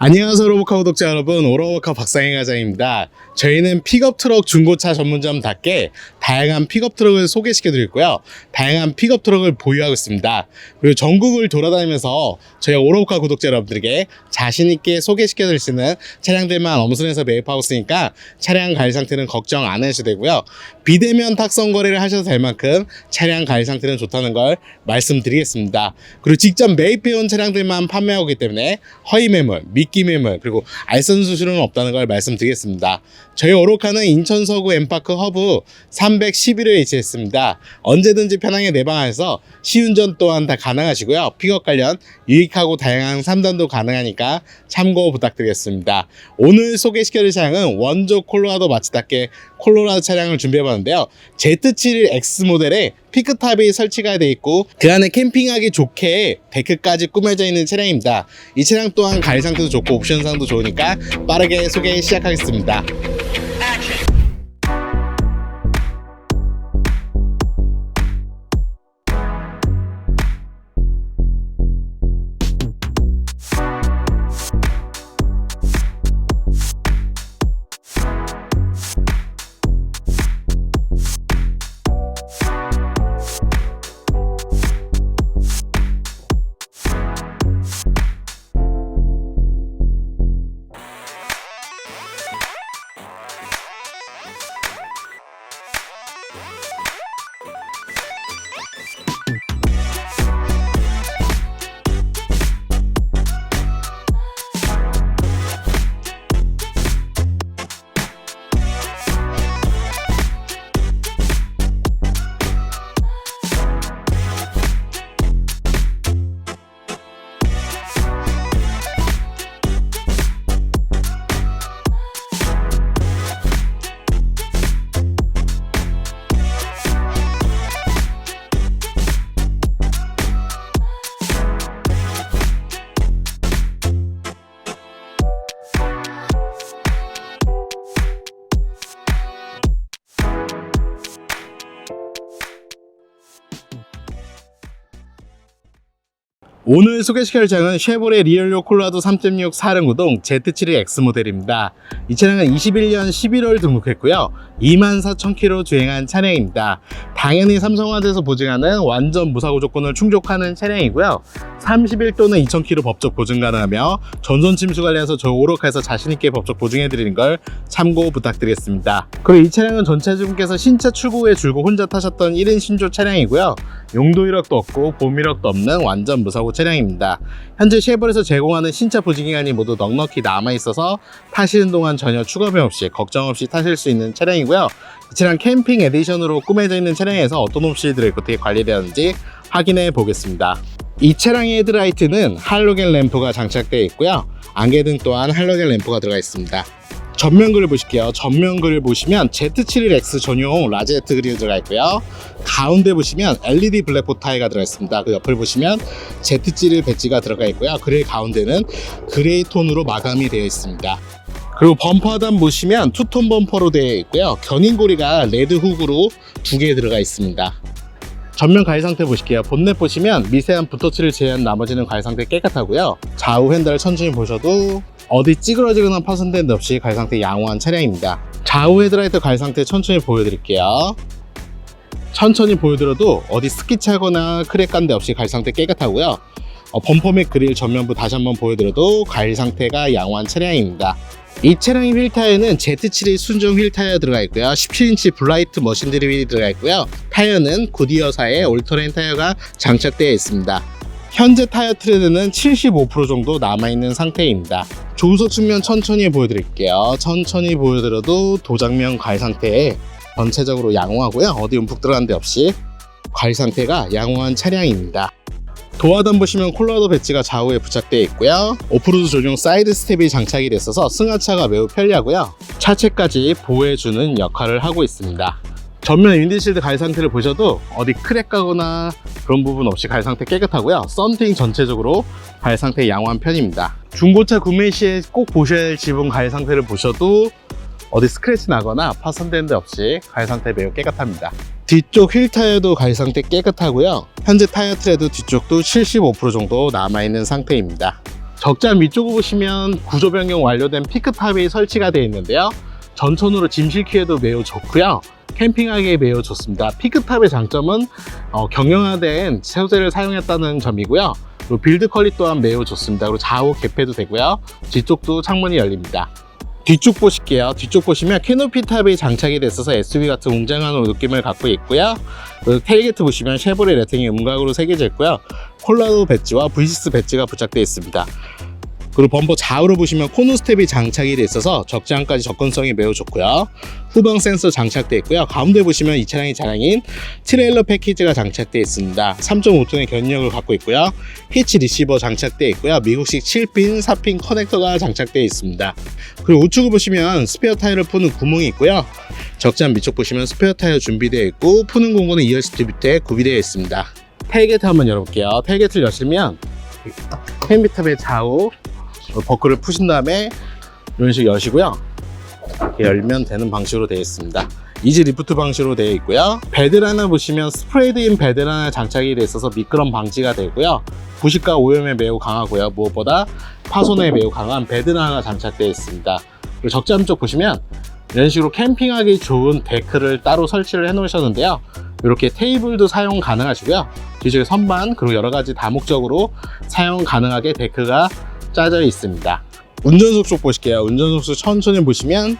안녕하세요 로보카 구독자 여러분. 오로보카 박상희 과장입니다. 저희는 픽업 트럭 중고차 전문점답게 다양한 픽업 트럭을 소개시켜 드리고요. 다양한 픽업 트럭을 보유하고 있습니다. 그리고 전국을 돌아다니면서 저희 오로보카 구독자 여러분들에게 자신 있게 소개시켜 드릴 수 있는 차량들만 엄선해서 매입하고 있으니까 차량 관리 상태는 걱정 안 하셔도 되고요. 비대면 탁송 거래를 하셔도 될 만큼 차량 관리 상태는 좋다는 걸 말씀드리겠습니다. 그리고 직접 매입해온 차량들만 판매하고 있기 때문에 허위 매물, 미끼 매물 그리고 알선 수수료는 없다는 걸 말씀드리겠습니다. 저희 오로카는 인천 서구 엠파크 허브 311호에 위치했습니다. 언제든지 편하게 내방해서 시운전 또한 다 가능하시고요. 픽업 관련 유익하고 다양한 상담도 가능하니까 참고 부탁드리겠습니다. 오늘 소개시켜드릴 차량은 원조 콜로라도 마치답게 콜로라도 차량을 준비해봤는데요. Z71X 모델에 피크탑이 설치가 되어 있고 그 안에 캠핑하기 좋게 데크까지 꾸며져 있는 차량입니다. 이 차량 또한 가리 상태도 좋고 옵션상도 좋으니까 빠르게 소개 시작하겠습니다. Bye. 오늘 소개시킬 차량은 쉐보레 리얼로 콜라도 3.6 사륜구동 Z7X 모델입니다. 이 차량은 21년 11월 등록했고요. 24,000km 주행한 차량입니다. 당연히 삼성화재에서 보증하는 완전 무사고 조건을 충족하는 차량이고요. 30일 또는 2,000km 법적 보증 가능하며 전손 침수 관련해서 저 오로카에서 자신있게 법적 보증해 드리는 걸 참고 부탁드리겠습니다. 그리고 이 차량은 전차주분께서 신차 출고 후에 줄고 혼자 타셨던 1인 신조 차량이고요. 용도 이력도 없고 보험 이력도 없는 완전 무사고 차량입니다. 현재 쉐보레에서 제공하는 신차 보증 기간이 모두 넉넉히 남아 있어서 타시는 동안 전혀 추가 비용 없이 걱정 없이 타실 수 있는 차량이고 요. 이 차량 캠핑 에디션으로 꾸며져 있는 차량에서 어떤 옵션들이 어떻게 관리되었는지 확인해 보겠습니다. 이 차량의 헤드라이트는 할로겐 램프가 장착되어 있고요. 안개등 또한 할로겐 램프가 들어가 있습니다. 전면 글을 보실게요. 전면 글을 보시면 Z71X 전용 라제트 그릴이 들어가 있고요. 가운데 보시면 LED 블랙보드 타이가 들어가 있습니다. 그 옆을 보시면 Z71 배지가 들어가 있고요. 그릴 가운데는 그레이 톤으로 마감이 되어 있습니다. 그리고 범퍼 하단 보시면 투톤 범퍼로 되어 있고요. 견인고리가 레드 훅으로 두 개 들어가 있습니다. 전면 가해 상태 보실게요. 본넷 보시면 미세한 붓터치를 제외한 나머지는 가해 상태 깨끗하고요. 좌우 핸들 천천히 보셔도 어디 찌그러지거나 파손된 데 없이 가해 상태 양호한 차량입니다. 좌우 헤드라이트 가해 상태 천천히 보여드릴게요. 천천히 보여드려도 어디 스키 차거나 크랙 간 데 없이 가해 상태 깨끗하고요. 어, 범퍼 및 그릴 전면부 다시 한번 보여드려도 가해 상태가 양호한 차량입니다. 이 차량의 휠 타이어는 Z7의 순정 휠 타이어 들어가 있고요. 17인치 블라이트 머신 드립이 들어가 있고요. 타이어는 구디어사의 올터렌 타이어가 장착되어 있습니다. 현재 타이어 트레드는 75% 정도 남아있는 상태입니다. 조수석 측면 천천히 보여드릴게요. 천천히 보여드려도 도장면 가해 상태에 전체적으로 양호하고요. 어디 움푹 들어간 데 없이 가해 상태가 양호한 차량입니다. 도어단 보시면 콜라도 배지가 좌우에 부착되어 있고요. 오프로드 전용 사이드 스텝이 장착이 됐어서 승하차가 매우 편리하고요. 차체까지 보호해주는 역할을 하고 있습니다. 전면 윈디실드 가해 상태를 보셔도 어디 크랙 가거나 그런 부분 없이 가해 상태 깨끗하고요. 썬팅 전체적으로 가해 상태 양호한 편입니다. 중고차 구매 시에 꼭 보셔야 할 지분 가해 상태를 보셔도 어디 스크래치 나거나 파손된 데 없이 가해 상태 매우 깨끗합니다. 뒤쪽 휠 타이어도 가해 상태 깨끗하고요. 현재 타이어 트레드 뒤쪽도 75% 정도 남아있는 상태입니다. 적장 위쪽을 보시면 구조 변경 완료된 피크탑이 설치가 되어 있는데요. 전천으로 짐 싣기에도 매우 좋고요. 캠핑하기에 매우 좋습니다. 피크탑의 장점은 어, 경영화된 소재를 사용했다는 점이고요. 그리고 빌드 퀄리 또한 매우 좋습니다. 그리고 좌우 개폐도 되고요. 뒤쪽도 창문이 열립니다. 뒤쪽 보실게요. 뒤쪽 보시면 캐노피 탑이 장착이 됐어서 SUV 같은 웅장한 느낌을 갖고 있고요. 그 테일게이트 보시면 쉐보레 레팅이 음각으로 새겨져 있고요. 콜라도 배지와 V6 배지가 부착되어 있습니다. 그리고 범퍼 좌우로 보시면 코너 스텝이 장착이 돼 있어서 적재함까지 접근성이 매우 좋고요. 후방 센서 장착되어 있고요. 가운데 보시면 이 차량이 자랑인 트레일러 패키지가 장착되어 있습니다. 3.5톤의 견력을 갖고 있고요. 히치 리시버 장착되어 있고요. 미국식 7핀, 4핀 커넥터가 장착되어 있습니다. 그리고 우측을 보시면 스페어 타이어를 푸는 구멍이 있고요. 적재함 밑쪽 보시면 스페어 타이어 준비되어 있고 푸는 공구는 2열 시트 밑에 구비되어 있습니다. 테일게이트 한번 열어볼게요. 테일게이트를 여시면 햄비탑의 좌우 버클을 푸신 다음에 이런 식으로 여시고요. 열면 되는 방식으로 되어 있습니다. 이지 리프트 방식으로 되어 있고요. 베드라나 보시면 스프레이드인 베드라나 장착이 되어 있어서 미끄럼 방지가 되고요. 부식과 오염에 매우 강하고요. 무엇보다 파손에 매우 강한 베드라나 장착되어 있습니다. 그리고 적재함 쪽 보시면 이런 식으로 캠핑하기 좋은 데크를 따로 설치를 해 놓으셨는데요. 이렇게 테이블도 사용 가능하시고요. 뒤쪽에 선반 그리고 여러 가지 다목적으로 사용 가능하게 데크가 짜져 있습니다. 운전석 쪽 보실게요. 운전석 쪽 천천히 보시면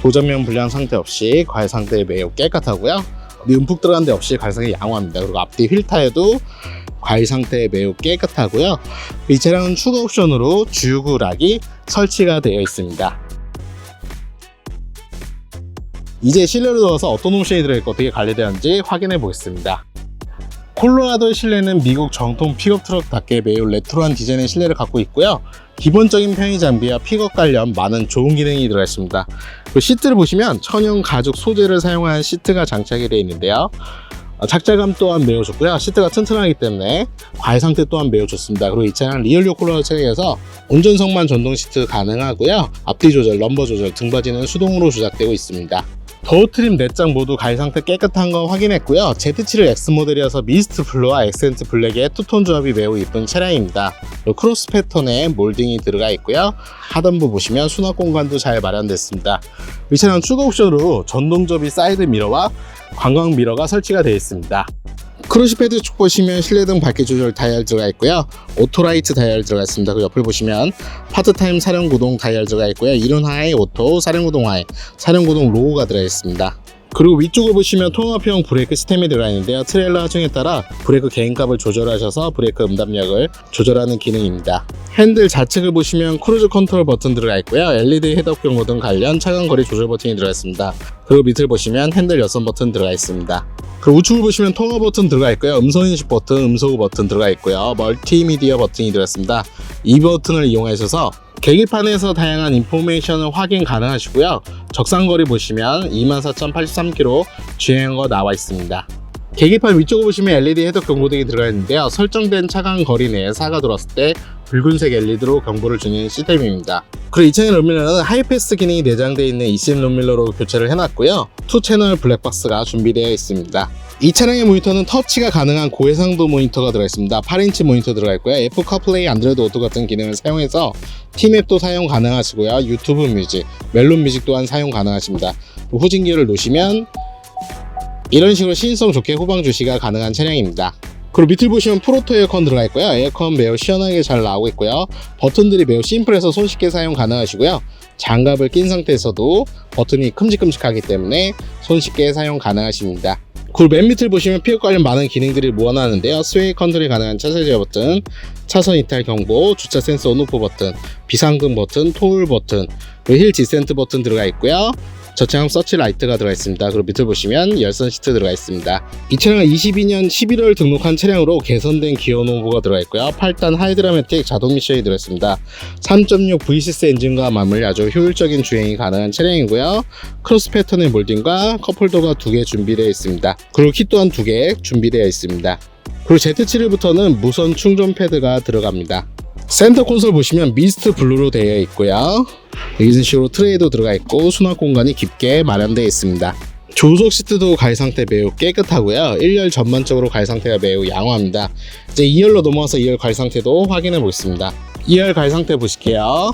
도전면 불량 상태 없이 과외 상태 매우 깨끗하고요. 어디 움푹 들어간 데 없이 과외상이 양호합니다. 그리고 앞뒤 휠 타이어도 과외 상태 매우 깨끗하고요. 이 차량은 추가 옵션으로 주유구 락이 설치가 되어 있습니다. 이제 실내로 들어서 어떤 옵션이 들어있고 어떻게 관리되었는지 확인해 보겠습니다. 콜로라도의 실내는 미국 정통 픽업 트럭답게 매우 레트로한 디자인의 실내를 갖고 있고요. 기본적인 편의 장비와 픽업 관련 많은 좋은 기능이 들어 있습니다. 그 시트를 보시면 천연 가죽 소재를 사용한 시트가 장착이 되어 있는데요. 어, 착자감 또한 매우 좋고요. 시트가 튼튼하기 때문에 과외 상태 또한 매우 좋습니다. 그리고 이 차량 리얼 요콜러 차량에서 운전석만 전동 시트 가능하고요. 앞뒤 조절, 럼버 조절, 등받이는 수동으로 조작되고 있습니다. 도어 트림 4장 모두 가위 상태 깨끗한 거 확인했고요. Z7을 X 모델이어서 미스트 블루와 액센트 블랙의 투톤 조합이 매우 이쁜 차량입니다. 크로스 패턴에 몰딩이 들어가 있고요. 하단부 보시면 수납 공간도 잘 마련됐습니다. 이 차량 추가 옵션으로 전동 접이 사이드 미러와 관광 미러가 설치가 되어 있습니다. 크루시 패드 쪽 보시면 실내등 밝기 조절 다이얼 들어가 있고요. 오토라이트 다이얼 들어가 있습니다. 그 옆을 보시면 파트타임 사령 구동 다이얼 들어가 있고요. 이륜 하이 오토, 사령 구동 하이, 사령 구동 로고가 들어가 있습니다. 그리고 위쪽을 보시면 통합형 브레이크 시스템이 들어가 있는데요. 트레일러 하중에 따라 브레이크 개인값을 조절하셔서 브레이크 음담력을 조절하는 기능입니다. 핸들 좌측을 보시면 크루즈 컨트롤 버튼 들어가 있고요. LED 헤드업 경고 등 관련 차간 거리 조절 버튼이 들어가 있습니다. 그리고 밑을 보시면 핸들 여선 버튼 들어가 있습니다. 그리고 우측을 보시면 통화 버튼 들어가 있고요. 음성 인식 버튼, 음소거 버튼 들어가 있고요. 멀티미디어 버튼이 들어있습니다. 이 버튼을 이용하셔서 계기판에서 다양한 인포메이션을 확인 가능하시고요. 적상거리 보시면 24,083km 주행한 거 나와 있습니다. 계기판 위쪽을 보시면 LED 헤드 경고등이 들어가 있는데요. 설정된 차간 거리 내에 사가 들어왔을 때 붉은색 LED로 경보를 주는 시스템입니다. 그리고 이 차량 룸밀러는 하이패스 기능이 내장되어 있는 eSIM 룸밀러로 교체를 해놨고요. 2채널 블랙박스가 준비되어 있습니다. 이 차량의 모니터는 터치가 가능한 고해상도 모니터가 들어가 있습니다. 8인치 모니터 들어가 있고요. 애플 카플레이, 안드로이드 오토 같은 기능을 사용해서 티맵도 사용 가능하시고요. 유튜브 뮤직, 멜론 뮤직 또한 사용 가능하십니다. 후진기를 놓으시면 이런 식으로 시인성 좋게 후방 주시가 가능한 차량입니다. 그리고 밑을 보시면 프로토 에어컨 들어가 있고요. 에어컨 매우 시원하게 잘 나오고 있고요. 버튼들이 매우 심플해서 손쉽게 사용 가능하시고요. 장갑을 낀 상태에서도 버튼이 큼직큼직하기 때문에 손쉽게 사용 가능하십니다. 그리고 맨 밑을 보시면 피해 관련 많은 기능들이 모아놨는데요. 스웨이 컨트롤이 가능한 차선 제어 버튼, 차선 이탈 경보, 주차 센서 온오프 버튼, 비상등 버튼, 토울 버튼, 힐 디센트 버튼 들어가 있고요. 저차량 서치 라이트가 들어가 있습니다. 그리고 밑을 보시면 열선 시트 들어가 있습니다. 이 차량은 22년 11월 등록한 차량으로 개선된 기어 노브가 들어가 있고요. 8단 하이드라매틱 자동 미션이 들어 있습니다. 3.6 V6 엔진과 맞물려 아주 효율적인 주행이 가능한 차량이고요. 크로스 패턴의 몰딩과 컵홀더가 두 개 준비되어 있습니다. 그리고 키 또한 두 개 준비되어 있습니다. 그리고 Z7부터는 무선 충전 패드가 들어갑니다. 센터 콘솔 보시면 미스트 블루로 되어 있고요. 이런 식으로 트레이도 들어가 있고 수납 공간이 깊게 마련되어 있습니다. 조석 시트도 가위 상태 매우 깨끗하고요. 1열 전반적으로 가위 상태가 매우 양호합니다. 이제 2열로 넘어와서 2열 가위 상태도 확인해 보겠습니다. 2열 가위 상태 보실게요.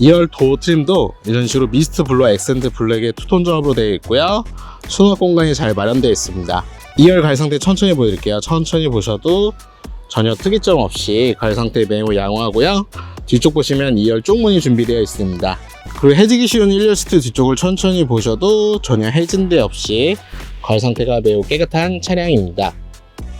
2열 도어 트림도 이런 식으로 미스트 블루 액센트 블랙의 투톤 조합으로 되어 있고요. 수납 공간이 잘 마련되어 있습니다. 2열 가위 상태 천천히 보여드릴게요. 천천히 보셔도 전혀 특이점 없이 가위 상태 매우 양호하고요. 뒤쪽 보시면 2열 쪽문이 준비되어 있습니다. 그리고 해지기 쉬운 1열 시트 뒤쪽을 천천히 보셔도 전혀 해진 데 없이 가위 상태가 매우 깨끗한 차량입니다.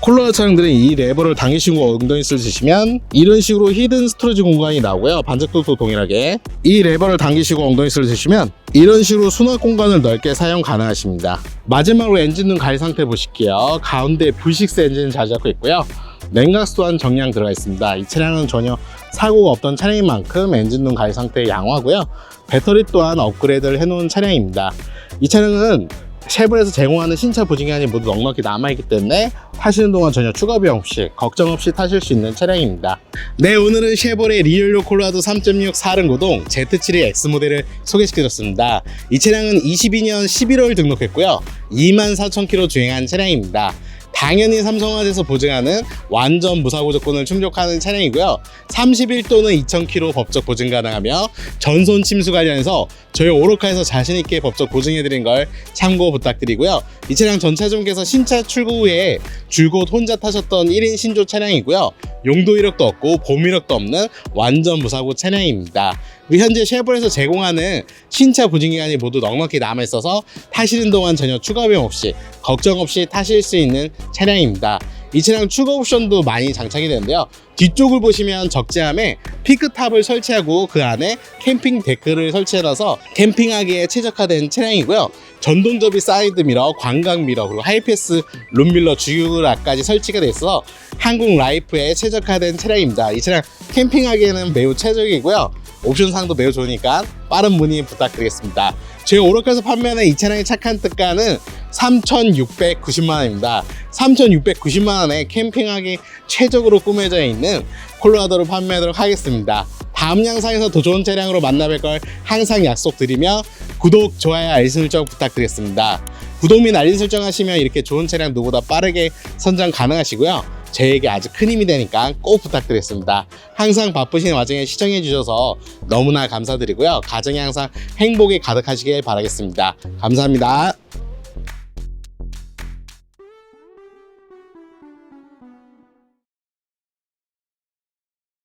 콜로라 차량들은 이 레버를 당기시고 엉덩이를 드시면 이런 식으로 히든 스토리지 공간이 나오고요. 반짝도도 동일하게 이 레버를 당기시고 엉덩이를 드시면 이런 식으로 수납 공간을 넓게 사용 가능하십니다. 마지막으로 엔진룸 가위 상태 보실게요. 가운데 V6 엔진을 잘 잡고 있고요. 냉각수 또한 정량 들어가 있습니다. 이 차량은 전혀 사고가 없던 차량인 만큼 엔진룸 가위 상태 양호하고요. 배터리 또한 업그레이드를 해놓은 차량입니다. 이 차량은 쉐보레에서 제공하는 신차 보증기간이 모두 넉넉히 남아있기 때문에 타시는 동안 전혀 추가 비용 없이 걱정 없이 타실 수 있는 차량입니다. 네 오늘은 쉐보레 리얼로 콜라도 3.6 4륜구동 Z7의 X 모델을 소개시켜줬습니다. 이 차량은 22년 11월 등록했고요. 24,000km 주행한 차량입니다. 당연히 삼성화재에서 보증하는 완전 무사고 조건을 충족하는 차량이고요. 30일 또는 2,000km 법적 보증 가능하며 전손 침수 관련해서 저희 오로카에서 자신 있게 법적 보증해드린 걸 참고 부탁드리고요. 이 차량 전차종께서 신차 출고 후에 줄곧 혼자 타셨던 1인 신조 차량이고요. 용도 이력도 없고 보험 이력도 없는 완전 무사고 차량입니다. 현재 쉐보레에서 제공하는 신차 보증 기간이 모두 넉넉히 남아 있어서 타시는 동안 전혀 추가 비용 없이 걱정 없이 타실 수 있는 차량입니다. 이 차량 추가 옵션도 많이 장착이 되는데요. 뒤쪽을 보시면 적재함에 피크탑을 설치하고 그 안에 캠핑 데크를 설치해놔서 캠핑하기에 최적화된 차량이고요. 전동 접이 사이드 미러, 광각 미러, 그리고 하이패스 룸밀러 주유락까지 설치가 돼 있어 한국 라이프에 최적화된 차량입니다. 이 차량 캠핑하기에는 매우 최적이고요. 옵션 상도 매우 좋으니까 빠른 문의 부탁드리겠습니다. 저희 오로카에서 판매하는 이 차량의 착한 특가는 3,690만 원입니다. 3,690만 원에 캠핑하기 최적으로 꾸며져 있는 콜로라도를 판매하도록 하겠습니다. 다음 영상에서 더 좋은 차량으로 만나뵐 걸 항상 약속드리며 구독, 좋아요, 알림 설정 부탁드리겠습니다. 구독 및 알림 설정 하시면 이렇게 좋은 차량 누구보다 빠르게 선정 가능하시고요. 저에게 아주 큰 힘이 되니까 꼭 부탁드리겠습니다. 항상 바쁘신 와중에 시청해 주셔서 너무나 감사드리고요. 가정이 항상 행복이 가득하시길 바라겠습니다. 감사합니다.